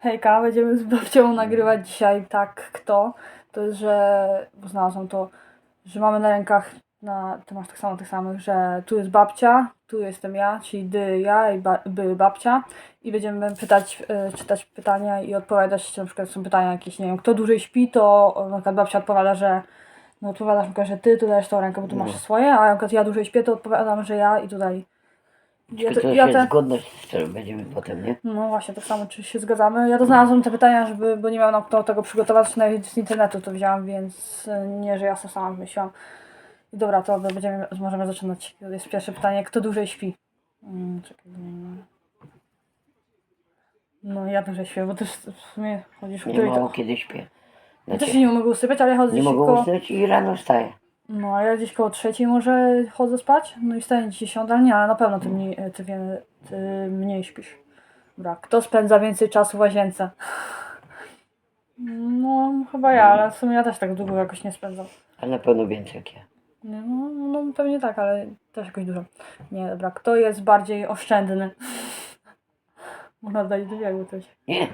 Hejka, będziemy z babcią nagrywać dzisiaj tak kto. To jest, że bo znalazłam to, że mamy na rękach, na, ty masz tak samo tych samych, że tu jest babcia, tu jestem ja, czyli dy, ja i ba, by babcia i będziemy pytać, y, czytać pytania i odpowiadać, czy na przykład są pytania jakieś, nie wiem, kto dłużej śpi, to na przykład babcia odpowiada, że no odpowiadasz na przykład, że ty, tu dajesz tą rękę, bo tu masz No. swoje, a na przykład ja dłużej śpię, to odpowiadam, że ja i tutaj. Ja, to, to ja się te, zgodność, z będziemy potem, nie? no właśnie, tak samo, czy się zgadzamy. Ja to znalazłam te pytania, żeby, bo nie miałam na kto tego przygotować, nawet z internetu to wzięłam, więc y, nie, że ja sobie sama wymyśliłam. I dobra, to będziemy, możemy zaczynać. To jest pierwsze pytanie, kto dłużej śpi? Mm, czekaj, nie. No ja dłużej śpię, bo też w sumie chodzisz w Nie której mało to... kiedy śpię. Ja Znaczy, też się nie mogę usypiać, ale chodzę nie gdzieś mogę koło... usnąć i rano wstaję. No, a ja gdzieś koło trzeciej może chodzę spać, no i wstaję gdzieś ale nie, ale na pewno ty mniej, ty, wie- ty mniej śpisz. Dobra, kto spędza więcej czasu w łazience? No, chyba ja, ale w sumie ja też tak długo jakoś nie spędzam. Ale na pewno więcej jak ja. Nie, No, no pewnie tak, ale też jakoś dużo. Nie, dobra, kto jest bardziej oszczędny? Można dać dwie jakby coś. Nie,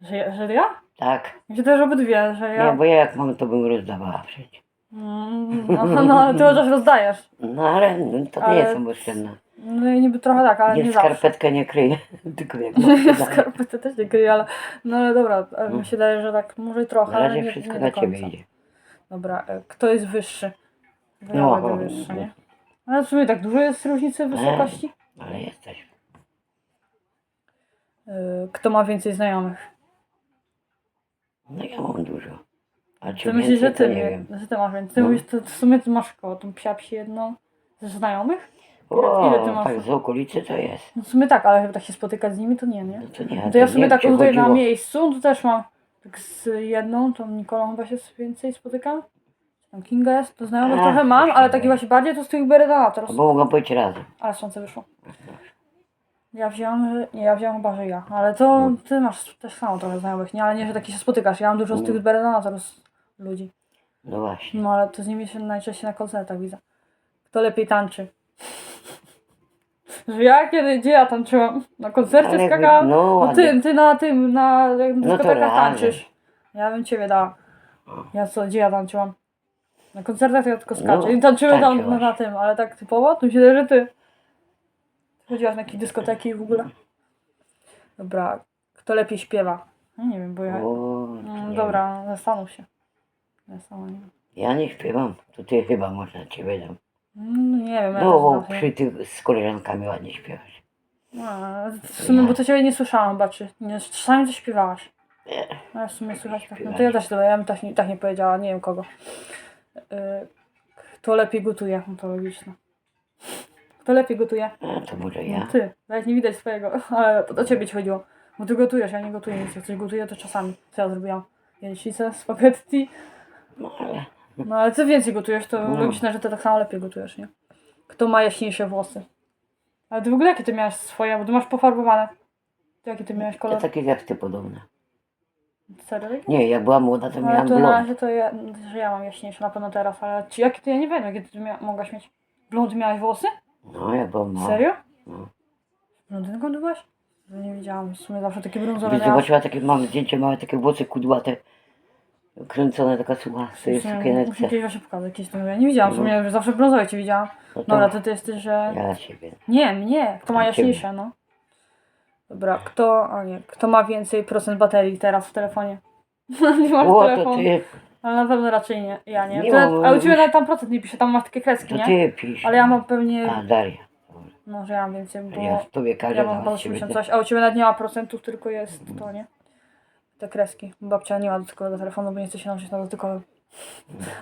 Że, ja- że ja? tak. Mi się też obydwie, że ja... Nie, bo ja jak mam, to bym rozdawała przecież. Mm, no, no, ale ty chociaż rozdajesz. No ale no, to nie Ale- jestem oszczędna. No i niby trochę tak, ale nie, Nie zawsze. skarpetkę nie kryję, tylko jak No mam ja wydane. skarpety też nie kryję, ale no ale dobra, No. mi się daje, że tak może trochę, Na ale razie nie, wszystko nie na ciebie końca. idzie. Dobra, e, kto jest wyższy? Bo ja No, będę no, wyższa, no. nie? Ale w sumie tak dużo jest różnicy wysokości? Ale jesteś. E, Kto ma więcej znajomych? No ja mam dużo. A czy Ty myślisz, że ty, to nie wiem. że ty masz więcej. Ty No. mówisz, to w sumie ty masz koło tą psia psi jedną ze znajomych? O, ile ty masz? tak z okolicy to jest. No w sumie tak, ale chyba tak się spotykać z nimi to nie, nie? No to nie. No to ja w sumie nie tak tutaj na miejscu, to też mam tak z jedną, tą Nikolą chyba się więcej spotykam. Tam Kinga jest, to znajomych trochę mam, ale taki właśnie bardziej to z tych Beredator. No bo mogą być razem. Ale słońce wyszło. Ja wziąłam, że... Nie, ja wziąłam chyba, że ja. Ale to No. ty masz też samo trochę znajomych, nie? Ale nie, że taki się spotykasz. Ja mam dużo z No. tych Beredator z ludzi. No właśnie. No ale to z nimi się najczęściej na koncertach widzę. Kto lepiej tańczy? Że ja kiedy, gdzie ja tańczyłam? Na koncercie Ale skakałam? no No ty, ty na tym, na No dyskotekach razem. tańczysz. Ja bym ciebie dała. Ja co, gdzie ja tańczyłam? Na koncertach to ja tylko skaczę. No, I tańczymy tam tańczyłaś. na tym, ale tak typowo, mi się że ty. Chodziłaś na jakieś dyskoteki w ogóle? Dobra, kto lepiej śpiewa? No nie wiem, bo ja... O, Mm, nie dobra, zastanów się. Ja sama nie wiem. wiem. Ja nie śpiewam. To ty chyba można ciebie dam. Mm, nie wiem, ja No też bo przy tych z koleżankami ładnie śpiewasz. No, w sumie, bo to ciebie nie słyszałam, chyba, czy nie, czasami coś śpiewałaś. Nie. No ja w sumie słychać tak. No to ja też to, ja bym tak, nie- tak nie powiedziała, nie wiem kogo. Yy, kto lepiej gotuje? No to logiczne. Kto lepiej gotuje? A to może No ja. ty. Nawet nie widać swojego, ale to do ciebie ci chodziło. Bo ty gotujesz, ja nie gotuję nic. Jak coś gotuję, to czasami. Co ja zrobiłam? Jajecznicę, spaghetti. No ale No ale ty więcej gotujesz, to No. logiczne, że ty tak samo lepiej gotujesz, nie? Kto ma jaśniejsze włosy? Ale ty w ogóle jakie ty miałaś swoje? Bo ty masz pofarbowane. Ty jaki ty miałeś ja kolor? takie jak ty podobne. Serio? Nie, jak była młoda, to Ale miałam to na razie to ja, że ja mam jaśniejsze na pewno teraz, ale jakie ty, ja nie wiem, jakie ty mia- mogłaś mieć. Blond miałaś włosy? No, jak byłam. Serio? No. Blondynką ty byłaś? No nie wiedziałam, w sumie zawsze takie brązowe Gdybyś miałam. zobaczyła takie małe zdjęcie, małe takie włosy kudłate. Kręcone taka sucha tej W Muszę sukieneczce. gdzieś właśnie pokazać jakieś to ja nie widziałam, w sumie zawsze brązowe cię widziałam. No to Dobra, to ty jesteś, że... ja ciebie. Nie, mnie, kto ma ciebie. jaśniejsze, no. Dobra, kto, a nie, kto ma więcej procent baterii teraz w telefonie? nie masz O, to telefonu. ty, Ale na pewno raczej nie, ja nie. Nie Ty, mam, ale u ciebie już- nawet tam procent nie pisze, tam masz takie kreski, to nie? ty pisz. Ale ja mam pewnie, A, Daria. no że ja mam więcej, bo... Ja w tobie każę Ja mam chyba zaraz ciebie 80 coś, a u Ciebie nawet nie ma procentów, tylko jest to, nie? Te kreski. Babcia nie ma dotykowego telefonu, bo nie chce się nauczyć na dotykowym.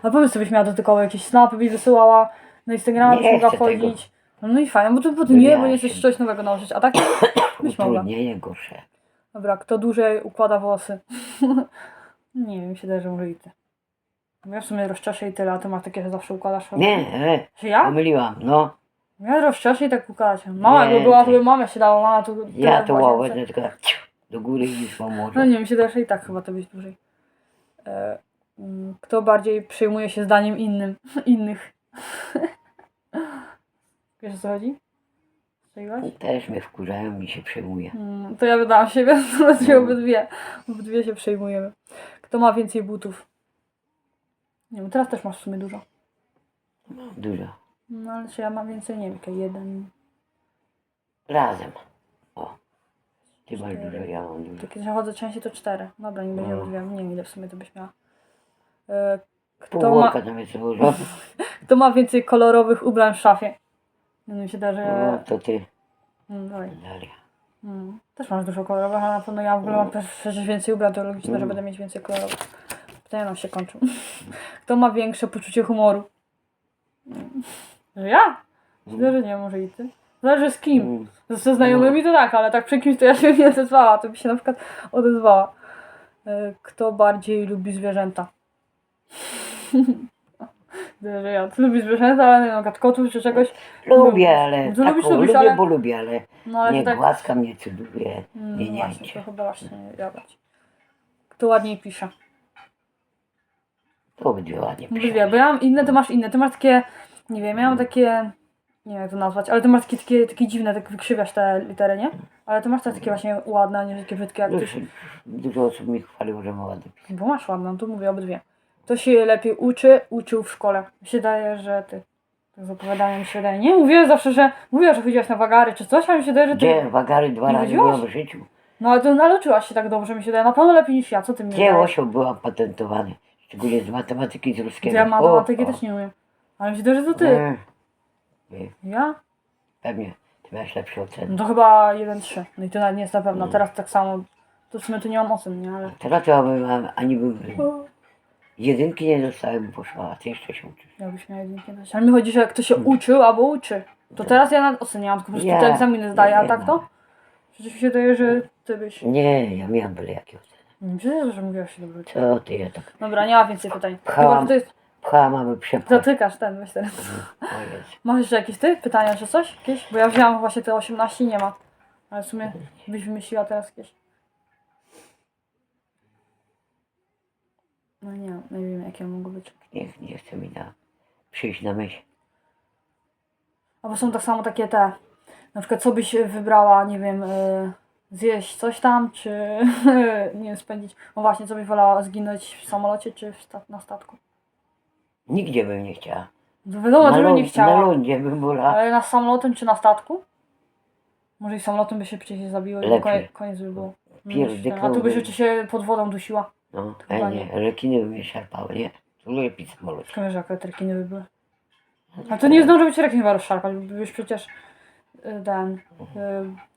Ale pomysł, żebyś miała dotykowe, jakieś snapy byś wysyłała, na Instagrama Nie byś mogła chcę wchodzić. No, no i fajnie, bo tu, bo To nie, bo nie się- chcesz coś nowego nauczyć, a tak byś mogła. Utrudnienie gorsze. Dobra, kto dłużej układa włosy? nie wiem, mi się daje, że może i ty. Ja w sumie rozczeszę i tyle, a ty masz takie, że zawsze układasz. Nie, e, Że ja? pomyliłam, no. Ja rozczeszę i tak układać. Mama Nie, jakby była, to ty. by mamę się dała, mama tu... Ja tyle to w tylko tak ciu, do góry i mam No nie, mi się daje, i tak chyba to być dłużej. E, mm, kto bardziej przejmuje się zdaniem innym, innych? Wiesz o co chodzi? Strzeliłaś? Też mnie wkurzają i się przejmuje. Mm, to ja wydałam siebie, obydwie, No. obydwie. Obydwie się przejmujemy. Kto ma więcej butów? Nie wiem, teraz też masz w sumie dużo. Dużo. No ale czy ja mam więcej? Nie wiem, jeden. Razem. O. Ty masz dużo, ja mam dużo. To kiedy chodzę częściej to cztery. Dobra, nie będzie No. obydwie. Nie wiem ile w sumie to byś miała. E, Kto ma, jest dużo. kto ma więcej kolorowych ubrań w szafie? No mi się da, że... No to ty. Mm, dawaj. Daria. Mm. Też masz dużo kolorowych, ale na pewno ja w ogóle mam też przecież więcej ubrań, to logiczne, że Mm. będę mieć więcej kolorowych. Pytania nam się kończą. Kto ma większe poczucie humoru? Ja? Myślę, że nie, może i ty. Zależy z kim. Mm. Ze znajomymi to tak, ale tak przy kimś to ja się nie odezwała, to by się na przykład odezwała. E, Kto bardziej lubi zwierzęta? że ja ty lubisz zwierzęta, ale nie wiem, kotów czy czegoś. Lubię, ale To lubisz, taką, lubisz, lubię, ale- bo lubię, ale No ale nie to tak. głaska mnie cuduje. Mm, Nie, nie, właśnie, nie. to chyba właśnie ja brać. Kto ładniej pisze? To obydwie ładnie bo ja mam inne, ty masz inne. Ty masz takie, nie wiem, ja mam takie, nie wiem jak to nazwać, ale ty masz takie, takie, takie dziwne, tak wykrzywiasz te litery, nie? Ale ty masz też takie właśnie ładne, a nie takie brzydkie jak ty. Dużo, dużo osób mi chwaliło, że ma pisać. Bo masz ładną, tu mówię obydwie. Kto się lepiej uczy, uczył w szkole. Mi się daje, że ty. Tak z opowiadania mi się daje. Nie mówię zawsze, że mówiła, że chodziłaś na wagary czy coś, ale mi się daje, że ty. Gdzie wagary dwa Nie razy byłem w życiu. No ale, to, ale uczyłaś się tak dobrze, mi się daje. Na pewno lepiej niż ja. Co ty mi Gdzie dajesz? osioł byłam patentowany. Szczególnie z matematyki z ruskiego. Ja matematyki też nie umiem. Ale mi się że to ty. Mm. Nie, Ja? Pewnie. Ty miałeś lepsze oceny. No to chyba 1-3. No i to nawet nie jest na pewno. Mm. Teraz tak samo. To w sumie tu nie mam ocen, nie? Ale. Teraz to ja bym mam, ani bym jedynki nie dostałem, poszła, a ty jeszcze się uczysz. Ja byś miał jedynki dać. Ale mi chodzi, że jak ktoś się uczył albo uczy. To teraz ja nawet oceniam, tylko po prostu Ja- te egzaminy zdaję, a nie tak to? Przecież mi się daje, że ty byś. Nie, ja miałem byle jakie oceny. Nie wiem, że mówiłaś się dobrze. Co ty, ja tak Dobra, nie ma więcej pytań. Pchałam. Chyba, że to jest. pchała mamy przepchać. Zatykasz ten, ten. O Jezu. Masz jeszcze jakieś ty pytania czy coś? Jakieś? Bo ja wzięłam właśnie te 18 i nie ma. Ale w sumie byś wymyśliła teraz jakieś. No nie, nie wiem jakie mogą być. Nie, nie chce mi na, przyjść na myśl. Albo są tak samo takie te. Na przykład co byś wybrała, nie wiem, y, zjeść coś tam, czy nie wiem, spędzić. No właśnie, co byś wolała zginąć w samolocie czy w sta- na statku? Nigdzie bym nie chciała. No wiadomo, na, żeby nie chciała. na lądzie bym wolała. Ale na samolotem czy na statku? Może i samolotem by się przecież zabiło i koniec, koniec by było. No, A tu rzeczy się pod wodą dusiła. No, a nie, rekiny by mnie szarpały, nie. To lepiej samolot. Szkoda, że akurat rekiny by były. A to nie zdąży być rekin chyba rozszarpać, byś przecież y, ten, y,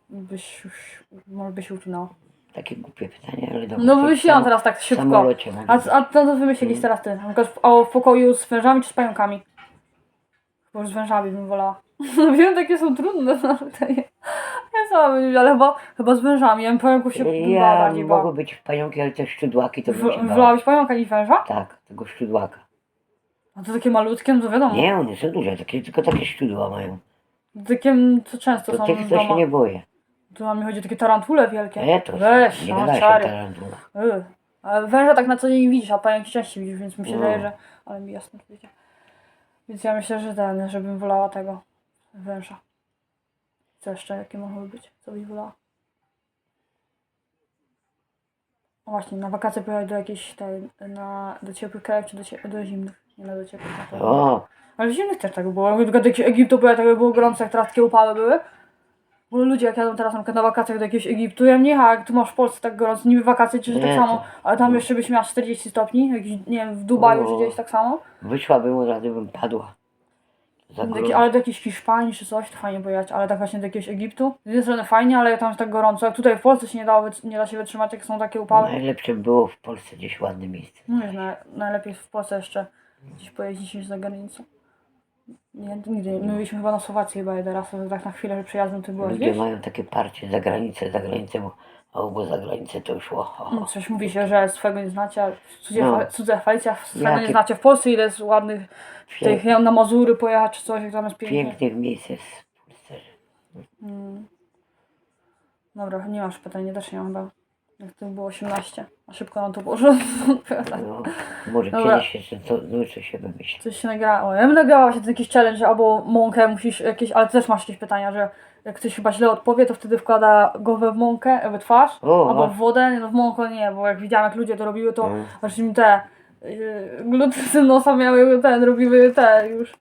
byś już, może by się uczynał. Takie głupie pytanie, ale dobra. No wymyśliłam teraz tak W szybko. samolocie mogę A, a to, to wymyślisz teraz ty. Na przykład w, o, w pokoju z wężami czy z pająkami? Bo już z wężami bym wolała. No wiem, takie są trudne na pytanie. Ja sama bym nie ale chyba, chyba z wężami. Ja bym pająków się bała Ja bardziej bała. mogą być pająki, ale te szczudłaki to bym się W- bała. Wolałabyś pająka niż węża? Tak, tego szczudłaka. A to takie malutkie, no to wiadomo. Nie, one są duże, takie, tylko takie szczudła mają. Takie, to często To są tych w to się domach. nie boję. Tu mam mi chodzi o takie tarantule wielkie. Nie, to Weź, nie no, się tarantula. Y. Ale węża tak na co dzień widzisz, a pająki częściej widzisz, więc mi się No. wydaje, że... Ale mi jasno wiecie. Więc ja myślę, że ten, żebym wolała tego węża. Co jeszcze, jakie mogłyby być? Co byś wolała? O właśnie, na wakacje pojechać do jakiejś tej, na, do ciepłych krajów czy do, cie, do zimnych? Nie no, do ciepłych na pewno. O, Ale w zimnych też tak było. Jakby do jakiegoś Egiptu pojechać, tak by było gorąco, jak teraz takie upały były. Bo ludzie jak jadą teraz na przykład na wakacjach do jakiegoś Egiptu, ja nie a jak tu masz w Polsce tak gorąco, niby wakacje czy że tak Nie, samo, ale tam jeszcze byś miała 40 stopni, jakiś, nie wiem, w Dubaju czy O. gdzieś tak samo. wyszłabym od razu bym padła. Za Taki, ale do jakiejś Hiszpanii czy coś, to fajnie pojechać, ale tak właśnie do jakiegoś Egiptu. Z jednej strony fajnie, ale tam jest tak gorąco, jak tutaj w Polsce się nie, dało, wytr- nie da się wytrzymać, jak są takie upały. Najlepsze było w Polsce gdzieś ładne miejsce. No wiesz, na, najlepiej w Polsce jeszcze gdzieś pojeździć niż za granicą. Nie, nigdy. nie- My byliśmy chyba na Słowacji chyba jeden raz, tak na chwilę, że przyjazdem ty byłaś, Ludzie mają takie parcie za granicę, za granicę, bo, o, bo za granicę to już o, o, No, coś mówi się, że swego nie znacie, cudze, No. cudze chwalicie, a swego nie Jakie- znacie. W Polsce ile jest ładnych Pięk, tych, nie wiem, na Mazury pojechać czy coś, jak tam jest pięknie. pięknych miejsc jest w Polsce. Mm. Dobra, nie masz pytań, nie też nie mam chyba. Jak to było 18. A szybko nam to poszło. No, może Dobra. kiedyś jeszcze to, no, coś się wymyśli. Coś się nagrało. Ja bym nagrała właśnie ten jakiś challenge, że albo mąkę musisz jakieś, ale też masz jakieś pytania, że jak ktoś chyba źle odpowie, to wtedy wkłada głowę w mąkę, w twarz, O, albo o. w wodę, nie no w mąkę nie, bo jak widziałam jak ludzie to robiły, to Mm. aż im te yy, gluty z nosa miały ten, robiły te już.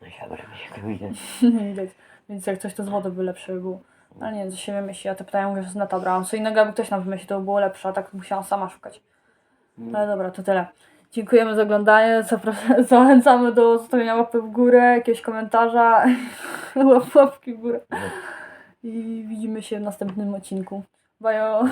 No i dobra, mi się to widać. Więc jak coś to z wody by lepsze by było. Ale nie wiem, co się wymyśli. Ja te pytania mówię, że neta brałam. Co innego jakby ktoś nam wymyślił, to by było lepsze, a tak musiałam sama szukać. Ale dobra, to tyle. Dziękujemy za oglądanie. Zapraszam, zachęcamy do zostawienia łapy w górę, jakiegoś komentarza, łap, łapki w górę. I widzimy się w następnym odcinku. Bajo! No.